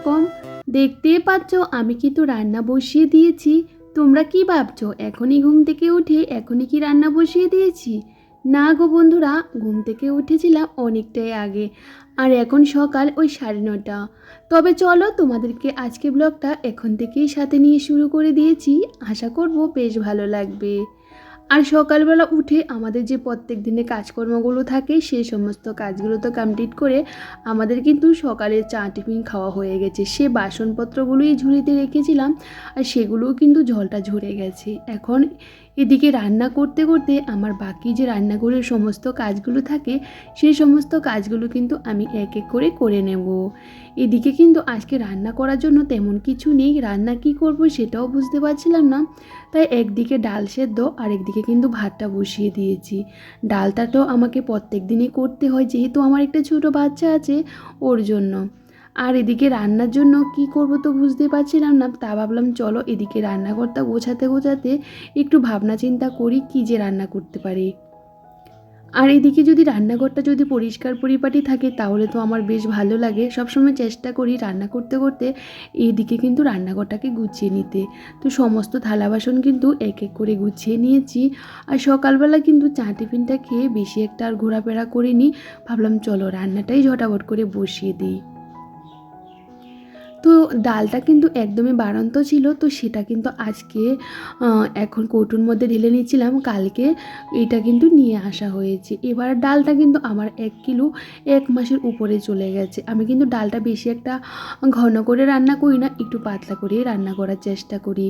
অন্যরকম দেখতেই পাচ্ছ, আমি কিন্তু রান্না বসিয়ে দিয়েছি। তোমরা কি ভাবছ, এখনই ঘুম থেকে উঠে এখনই কি রান্না বসিয়ে দিয়েছি? না গো বন্ধুরা, ঘুম থেকে উঠেছিলাম অনেকটাই আগে, আর এখন সকাল ওই সাড়ে নটা। তবে চলো, তোমাদেরকে আজকে ব্লগটা এখন থেকেই সাথে নিয়ে শুরু করে দিয়েছি। আশা করব বেশ ভালো লাগবে। আর সকালবেলা উঠে আমাদের যে প্রত্যেক দিনে কাজকর্মগুলো থাকে সেই সমস্ত কাজগুলো তো কমপ্লিট করে আমাদের কিন্তু সকালে চা, টিফিন খাওয়া হয়ে গেছে। সে বাসনপত্রগুলোই ঝুড়িতে রেখেছিলাম আর সেগুলোও কিন্তু জলটা ঝরে গেছে। এখন এদিকে রান্না করতে করতে আমার বাকি যে রান্নাঘরের সমস্ত কাজগুলো থাকে, সেই সমস্ত কাজগুলো কিন্তু আমি এক এক করে করে নেব। এদিকে কিন্তু আজকে রান্না করার জন্য তেমন কিছু নেই, রান্না কি করব সেটাও বুঝতে পারছিলাম না। তাই একদিকে ডাল সেদ্ধ আর একদিকে কিন্তু ভাতটা বসিয়ে দিয়েছি। ডালটা তো আমাকে প্রত্যেক দিনই করতে হয়, যেহেতু আমার একটা ছোট বাচ্চা আছে, ওর জন্য। আর এদিকে রান্নার জন্য কি করব তো বুঝতে পারছিলাম না। তা ভাবলাম, চলো এদিকে রান্নাঘরটা গোছাতে গোছাতে একটু ভাবনা চিন্তা করি, কি যে রান্না করতে পারি। আর এদিকে যদি রান্নাঘরটা যদি পরিষ্কার পরিপাটি থাকে, তাহলে তো আমার বেশ ভালো লাগে। সবসময় চেষ্টা করি রান্না করতে করতে এইদিকে কিন্তু রান্নাঘরটাকে গুছিয়ে নিতে। তো সমস্ত থালা বাসন কিন্তু এক এক করে গুছিয়ে নিয়েছি। আর সকালবেলা কিন্তু চা টিফিনটা খেয়ে বেশি একটা আর ঘোরাফেরা করিনি। ভাবলাম, চলো রান্নাটাই ঝটাপট করে বসিয়ে দিই। তো ডালটা কিন্তু একদমই বাড়ন্ত ছিল, তো সেটা কিন্তু আজকে এখন কৌটুর মধ্যে ঢেলে নিয়েছিলাম, কালকে এটা কিন্তু নিয়ে আসা হয়েছে। এবার ডালটা কিন্তু আমার এক কিলো এক মাসের উপরে চলে গেছে। আমি কিন্তু ডালটা বেশি একটা ঘন করে রান্না করি না, একটু পাতলা করে রান্না করার চেষ্টা করি।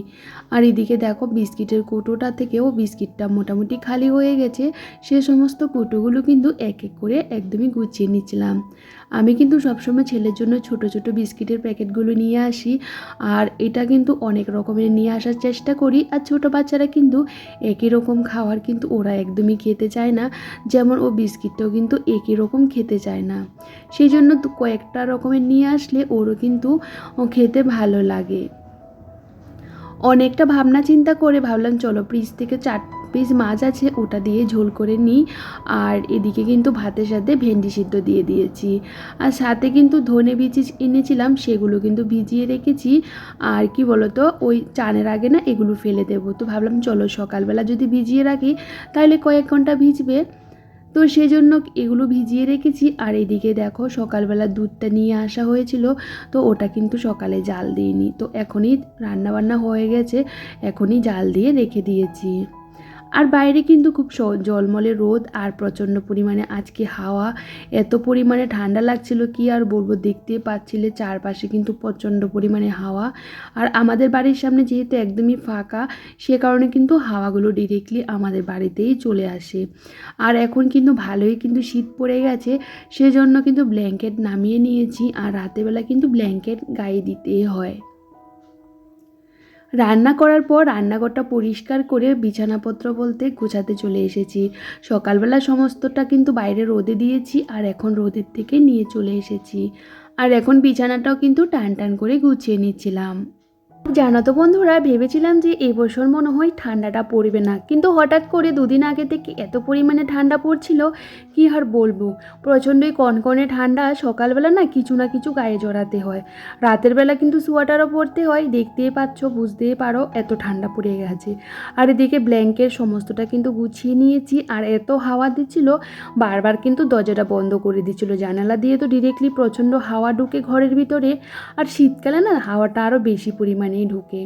আর এদিকে দেখো বিস্কিটের কৌটোটা থেকেও বিস্কিটটা মোটামুটি খালি হয়ে গেছে, সে সমস্ত কৌটোগুলো কিন্তু এক এক করে একদমই গুছিয়ে নিচ্ছিলাম। আমি কিন্তু সবসময় ছেলের জন্য ছোট ছোট বিস্কিটের প্যাকেটগুলো নিয়ে আসি। আর এটা কিন্তু অনেক রকমের নিয়ে আসার চেষ্টা করি। আর ছোট বাচ্চারা কিন্তু একই রকম খাওয়ার কিন্তু ওরা একদমই খেতে চায় না। যেমন ও বিস্কিটটাও কিন্তু একই রকম খেতে চায় না। সেই জন্য কয়েকটা রকমের নিয়ে আসলে ওরও কিন্তু খেতে ভালো লাগে। অনেকটা ভাবনা চিন্তা করে ভাবলাম, চলো ফ্রিজ থেকে চার পিস মাছ আছে, ওটা দিয়ে ঝোল করে নিই। আর এদিকে কিন্তু ভাতের সাথে ভেন্ডি সিদ্ধ দিয়ে দিয়েছি। আর সাথে কিন্তু ধনে বীজ এনেছিলাম, সেগুলো কিন্তু ভিজিয়ে রেখেছি। আর কি বলতো, ওই চানের আগে না এগুলো ফেলে দেবো। তো ভাবলাম, চলো সকালবেলা যদি ভিজিয়ে রাখি, তাহলে কয়েক ঘণ্টা ভিজবে। তো সেই জন্য এগুলো ভিজিয়ে রেখেছি। আর এদিকে দেখো, সকালবেলা দুধটা নিয়ে আসা হয়েছিল। তো ওটা কিন্তু সকালে জাল দিইনি। তো এখনই রান্নাবান্না হয়ে গেছে। এখনই জাল দিয়ে রেখে দিয়েছি। আর বাইরে কিন্তু খুব জলমলে রোদ আর প্রচণ্ড পরিমাণে আজকে হাওয়া। এত পরিমাণে ঠান্ডা লাগছিল, কি আর বলব? দেখতে পাচ্ছিলে চারপাশে কিন্তু প্রচণ্ড পরিমাণে হাওয়া। আর আমাদের বাড়ির সামনে যেহেতু একদমই ফাঁকা, সে কারণে কিন্তু হাওয়াগুলো ডিরেক্টলি আমাদের বাড়িতেই চলে আসে। আর এখন কিন্তু ভালোই কিন্তু শীত পড়ে গেছে, সেজন্য কিন্তু ব্ল্যাঙ্কেট নামিয়ে নিয়েছি। আর রাতেরবেলা কিন্তু ব্ল্যাঙ্কেট গায়ে দিতেই হয়। রান্না করার পর রান্নাঘরটা পরিষ্কার করে বিছানাপত্র বলতে গোছাতে চলে এসেছি। সকালবেলা সমস্তটা কিন্তু বাইরে রোদে দিয়েছি আর এখন রোদের থেকে নিয়ে চলে এসেছি। আর এখন বিছানাটাও কিন্তু টান টান করে গুছিয়ে নিচ্ছিলাম। জানো তো বন্ধুরা, ভেবেছিলাম যে এই বছর মনে হয় ঠান্ডাটা পড়বে না। কিন্তু হঠাৎ করে দুদিন আগে থেকে এত পরিমাণে ঠান্ডা পড়ছিল, কি আর বলব? প্রচণ্ডই কনকনে ঠান্ডা, সকালবেলা না কিছু না কিছু গায়ে জড়াতে হয়। রাতের বেলা কিন্তু সোয়াটারও পরতে হয়, দেখতেই পাচ্ছ, বুঝতেই পারো এত ঠান্ডা পড়ে গেছে। আর এদিকে ব্ল্যাঙ্কেট সমস্তটা কিন্তু গুছিয়ে নিয়েছি, আর এত হাওয়া দিচ্ছিল, বারবার কিন্তু দরজাটা বন্ধ করে দিচ্ছিল। জানালা দিয়ে তো ডিরেক্টলি প্রচণ্ড হাওয়া ঢুকে ঘরের ভিতরে, আর শীতকালে না হাওয়াটা আরও বেশি পরিমাণেই ঢুকে।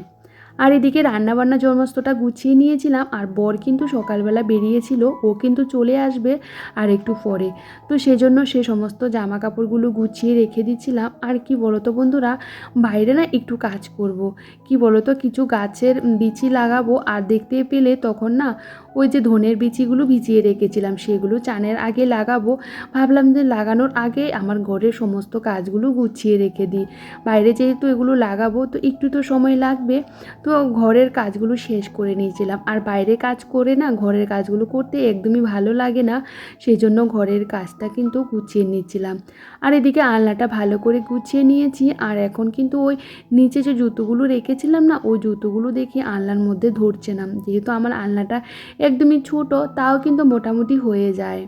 আর এদিকে রান্নাবান্না জন্মস্তটা গুছিয়ে নিয়েছিলাম আর বর কিন্তু সকালবেলা বেরিয়েছিল, ও কিন্তু চলে আসবে আর একটু পরে। তো সেজন্য সে সমস্ত জামা কাপড়গুলো গুছিয়ে রেখে দিচ্ছিলাম। আর কি বলতো বন্ধুরা, বাইরে না একটু কাজ করব। কি বলতো, কিছু গাছের বিচি লাগাবো আর দেখতে পেলে তখন না ওই যে ধনের বিচিগুলো ভিজিয়ে রেখেছিলাম, সেগুলো চানের আগে লাগাবো। ভাবলাম যে লাগানোর আগে আমার ঘরের সমস্ত কাজগুলো গুছিয়ে রেখে দিই। বাইরে যেহেতু এগুলো লাগাবো, তো একটু তো সময় লাগবে। তো ঘরের কাজগুলো শেষ করে নিয়েছিলাম। আর বাইরে কাজ করে না, ঘরের কাজগুলো করতে একদমই ভালো লাগে না সেই জন্য ঘরের কাজটা কিন্তু গুছিয়ে নিচ্ছিলাম। আর এদিকে আলনাটা ভালো করে গুছিয়ে নিয়েছি। আর এখন কিন্তু ওই নিচে যে জুতোগুলো রেখেছিলাম না, ওই জুতোগুলো দেখি আলনার মধ্যে ধরছে না। যেহেতু আমার আলনাটা একদমই ছোট তাও কিন্তু মোটামুটি হয়ে যায়।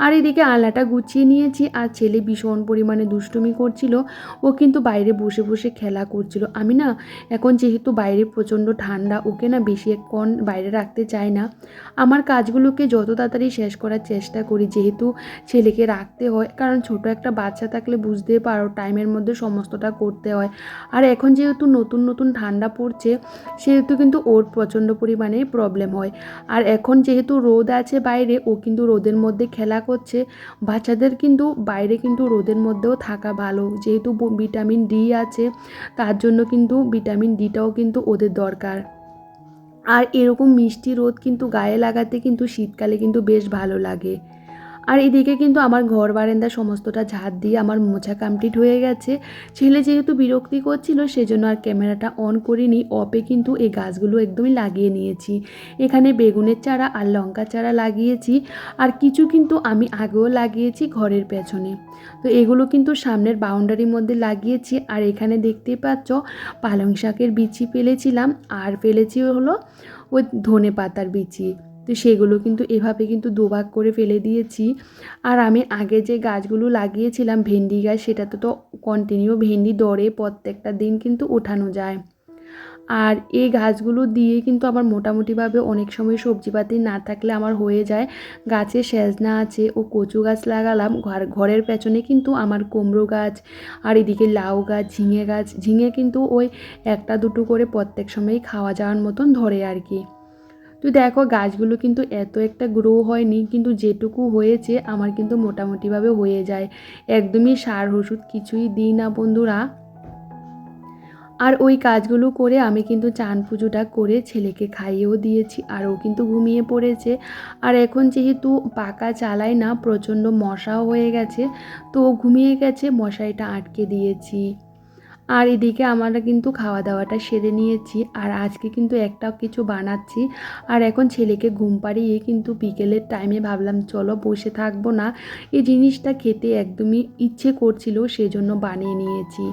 আর এদিকে আলনাটা গুছিয়ে নিয়েছি, আর ছেলে ভীষণ পরিমাণে দুষ্টুমি করছিল। ও কিন্তু বাইরে বসে বসে খেলা করছিল। আমি না, এখন যেহেতু বাইরে প্রচণ্ড ঠান্ডা, ওকে না বেশি এখন বাইরে রাখতে চাই না। আমার কাজগুলোকে যত তাড়াতাড়ি শেষ করার চেষ্টা করি, যেহেতু ছেলেকে রাখতে হয়। কারণ ছোট একটা বাচ্চা থাকলে বুঝতে পারো, টাইমের মধ্যে সমস্তটা করতে হয়। আর এখন যেহেতু নতুন নতুন ঠান্ডা পড়ছে, সেহেতু কিন্তু ওর প্রচণ্ড পরিমাণে প্রবলেম হয়। আর এখন যেহেতু রোদ আছে বাইরে, ও কিন্তু রোদের মধ্যে খেলা করছে। বাচ্চাদের কিন্তু বাইরে কিন্তু রোদের মধ্যেও থাকা ভালো। যেহেতু ভিটামিন ডি আছে, তার জন্য কিন্তু ভিটামিন ডিটাও কিন্তু ওদের দরকার। আর এরকম মিষ্টি রোদ কিন্তু গায়ে লাগাতে কিন্তু শীতকালে কিন্তু বেশ ভালো লাগে। আর এদিকে কিন্তু আমার ঘর বারান্দা সমস্তটা ঝাড় দিয়ে আমার মোছা কমপ্লিট হয়ে গেছে। ছেলে যেহেতু বিরক্তি করছিল, সেজন্য আর ক্যামেরাটা অন করিনি। অপে কিন্তু এই গাছগুলো একদমই লাগিয়ে নিয়েছি। এখানে বেগুনের চারা আর লঙ্কা চারা লাগিয়েছি। আর কিছু কিন্তু আমি আগেও লাগিয়েছি ঘরের পেছনে। তো এগুলো কিন্তু সামনের বাউন্ডারির মধ্যে লাগিয়েছি। আর এখানে দেখতেই পাচ্ছ, পালং শাকের বিচি ফেলেছিলাম। আর ফেলেছি হলো ওই ধনে পাতার বিচি। তো সেগুলো কিন্তু এভাবে কিন্তু দুভাগ করে ফেলে দিয়েছি। আর আমি আগে যে গাছগুলো লাগিয়েছিলাম ভেন্ডি গাছ, সেটাতে তো কন্টিনিউ ভেন্ডি দরে প্রত্যেকটা দিন কিন্তু ওঠানো যায়। আর এই গাছগুলো দিয়ে কিন্তু আমার মোটামুটিভাবে অনেক সময় সবজিপাতি না থাকলে আমার হয়ে যায়। গাছে সেজনা আছে, ও কচু গাছ লাগালাম, ঘর, ঘরের পেছনে কিন্তু আমার কুমড়ো গাছ, আর এদিকে লাউ গাছ, ঝিঙে গাছ, ঝিঙে কিন্তু ওই একটা দুটো করে প্রত্যেক সময়ই খাওয়া যাওয়ার মতন ধরে আর কি। তো দেখো, গাছগুলো কিন্তু এত একটা গ্রো হয়নি, কিন্তু যেটুকু হয়েছে আমার কিন্তু মোটামুটিভাবে হয়ে যায়। একদমই সার ওষুধ কিছুই দিই না বন্ধুরা। আর ওই কাজগুলো করে আমি কিন্তু চান পুজোটা করে ছেলেকে খাইয়েও দিয়েছি, আর ও কিন্তু ঘুমিয়ে পড়েছে। আর এখন যেহেতু পাকা চালাই না, প্রচণ্ড মশাও হয়ে গেছে, তো ও ঘুমিয়ে গেছে, মশাইটা আটকে দিয়েছি। আর এদিকে আমরা কিন্তু খাওয়া দাওয়াটা সেরে নিয়েছি। আর আজকে কিন্তু একটা কিছু বানাচ্ছি। আর এখন ছেলেকে ঘুম পাড়িয়ে কিন্তু বিকেলের টাইমে ভাবলাম, চলো বসে থাকব না। এই জিনিসটা খেতে একদমই ইচ্ছে করছিল, সেজন্য বানিয়ে নিয়েছি।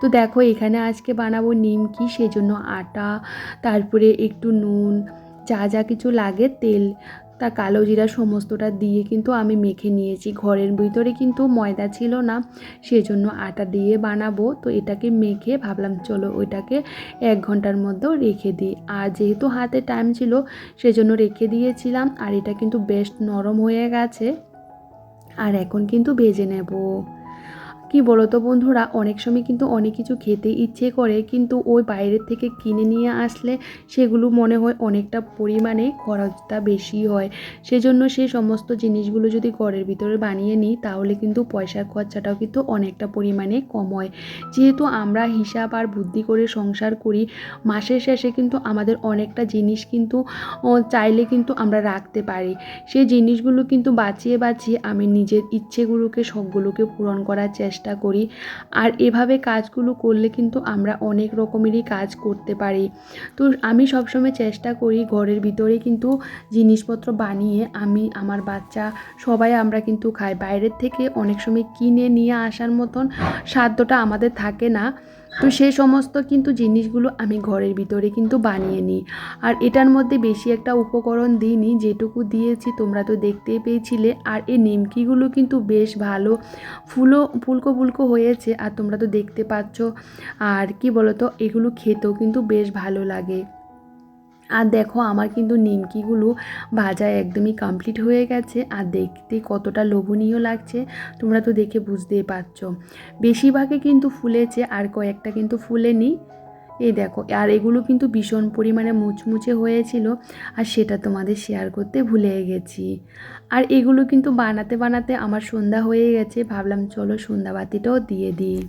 তো দেখো, এখানে আজকে বানাবো নিমকি, সেজন্য আটা, তারপরে একটু নুন, যা যা কিছু লাগে, তেল। তা কালো জিরা সমস্তটা দিয়ে কিন্তু আমি মেখে নিয়েছি। ঘরের ভিতরে কিন্তু ময়দা ছিল না, সেজন্য আটা দিয়ে বানাবো। তো এটাকে মেখে ভাবলাম, চলো ওইটাকে এক ঘণ্টার মধ্যেও রেখে দিই। আর যেহেতু হাতে টাইম ছিল, সেজন্য রেখে দিয়েছিলাম। আর এটা কিন্তু বেশ নরম হয়ে গেছে। আর এখন কিন্তু ভেজে নেব। কি বলো তো বন্ধুরা, অনেক সময় কিন্তু অনেক কিছু খেতে ইচ্ছে করে, কিন্তু ওই বাইরের থেকে কিনে নিয়ে আসলে সেগুলো মনে হয় অনেকটা পরিমাণে খরচটা বেশি হয়। সেজন্য সেই সমস্ত জিনিসগুলো যদি ঘরের ভিতরে বানিয়ে নিই, তাহলে কিন্তু পয়সার খরচাটাও কিন্তু অনেকটা পরিমাণে কম হয়। যেহেতু আমরা হিসাব আর বুদ্ধি করে সংসার করি, মাসের শেষে কিন্তু আমাদের অনেকটা জিনিস কিন্তু চাইলে কিন্তু আমরা রাখতে পারি। সেই জিনিসগুলো কিন্তু বাঁচিয়ে বাঁচিয়ে আমি নিজের ইচ্ছেগুলোকে সবগুলোকে পূরণ করার চেষ্টা করি। আর এভাবে কাজগুলো করলে কিন্তু আমরা অনেক রকমেরই কাজ করতে পারি। তো আমি সবসময় চেষ্টা করি ঘরের ভিতরে কিন্তু জিনিসপত্র বানিয়ে আমি, আমার বাচ্চা, সবাই আমরা কিন্তু খাই। বাইরের থেকে অনেক সময় কিনে নিয়ে আসার মতন সাধ্যটা আমাদের থাকে না। তো সেই সমস্ত কিন্তু জিনিসগুলো আমি ঘরের ভিতরে কিন্তু বানিয়ে নিই। আর এটার মধ্যে বেশি একটা উপকরণ দিইনি, যেটুকু দিয়েছি তোমরা তো দেখতেই পেয়েছিলে। আর এই নিমকিগুলো কিন্তু বেশ ভালো ফুলো ফুলকো ফুলকো হয়েছে আর তোমরা তো দেখতে পাচ্ছ। আর কি বলতো, এগুলো খেতেও কিন্তু বেশ ভালো লাগে। আর দেখো আমার কিন্তু নিমকিগুলো ভাজা একদমই কমপ্লিট হয়ে গেছে। আর দেখতে কতটা লোভনীয় লাগছে, তোমরা তো দেখে বুঝতেই পারছ। বেশিরভাগে কিন্তু ফুলেছে, আর কয়েকটা কিন্তু ফুলেনি। এই দেখো, আর এগুলো কিন্তু ভীষণ পরিমাণে মুচমুচে হয়েছিল, আর সেটা তোমাদের শেয়ার করতে ভুলে গেছি। আর এগুলো কিন্তু বানাতে বানাতে আমার সন্ধ্যা হয়ে গেছে, ভাবলাম চলো সন্ধ্যাবাতিটাও দিয়ে দিই।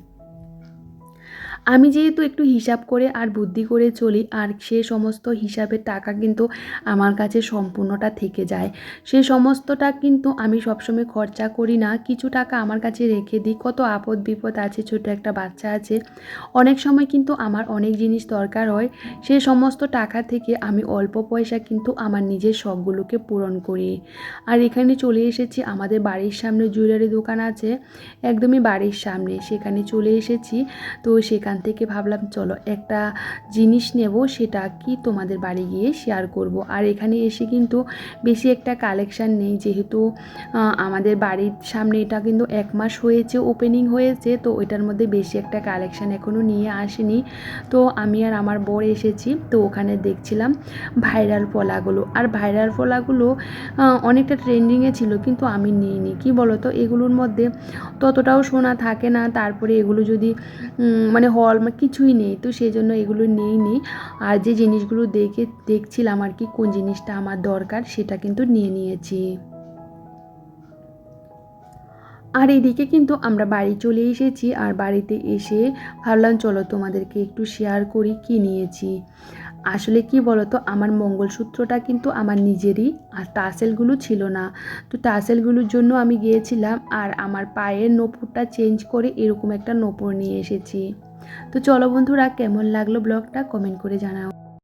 আমি যেহেতু একটু হিসাব করে আর বুদ্ধি করে চলি, আর সে সমস্ত হিসাবের টাকা কিন্তু আমার কাছে সম্পূর্ণটা থেকে যায়। সে সমস্তটা কিন্তু আমি সবসময় খরচা করি না। কিছু টাকা আমার কাছে রেখে দিই। কত আপদ বিপদ আছে, ছোট একটা বাচ্চা আছে। অনেক সময় কিন্তু আমার অনেক জিনিস দরকার হয়। সে সমস্ত টাকা থেকে আমি অল্প পয়সা কিন্তু আমার নিজের শখগুলোকে পূরণ করি। আর এখানে চলে এসেছি, আমাদের বাড়ির সামনে জুয়েলারি দোকান আছে। একদমই বাড়ির সামনে, সেখানে চলে এসেছি। তো সেখান সেখান থেকে ভাবলাম, চলো একটা জিনিস নেব, সেটা কি তোমাদের বাড়ি গিয়ে শেয়ার করব। আর এখানে এসে কিন্তু বেশি একটা কালেকশান নেই, যেহেতু আমাদের বাড়ির সামনে এটা কিন্তু এক মাস হয়েছে ওপেনিং হয়েছে, তো ওইটার মধ্যে বেশি একটা কালেকশান এখনও নিয়ে আসেনি। তো আমি আর আমার বর এসেছি, তো ওখানে দেখছিলাম ভাইরাল ফলাগুলো। আর ভাইরাল ফলাগুলো অনেকটা ট্রেন্ডিংয়ে ছিল, কিন্তু আমি নিইনি। কি বলো তো এগুলোর মধ্যে ততটাও সোনা থাকে না, তারপরে এগুলো যদি মানে হল কিছুই নেই, তো সেই জন্য এগুলো নিইনি আর যে জিনিসগুলো দেখে, দেখছিলাম আর কি, কোন জিনিসটা আমার দরকার সেটা কিন্তু নিয়ে নিয়েছি। আর এদিকে কিন্তু আমরা বাড়ি চলে এসেছি, আর বাড়িতে এসে ভাবলাম চলো তোমাদেরকে একটু শেয়ার করি কি নিয়েছি। আসলে কি বলতো, আমার মঙ্গলসূত্রটা কিন্তু আমার নিজেরই, আর টাসেলগুলো ছিল না। তো টাসেলগুলোর জন্য আমি গিয়েছিলাম, আর আমার পায়ের নপুরটা চেঞ্জ করে এরকম একটা নপুর নিয়ে এসেছি। তো চলো বন্ধুরা কেমন লাগল ব্লগটা কমেন্ট করে জানাও।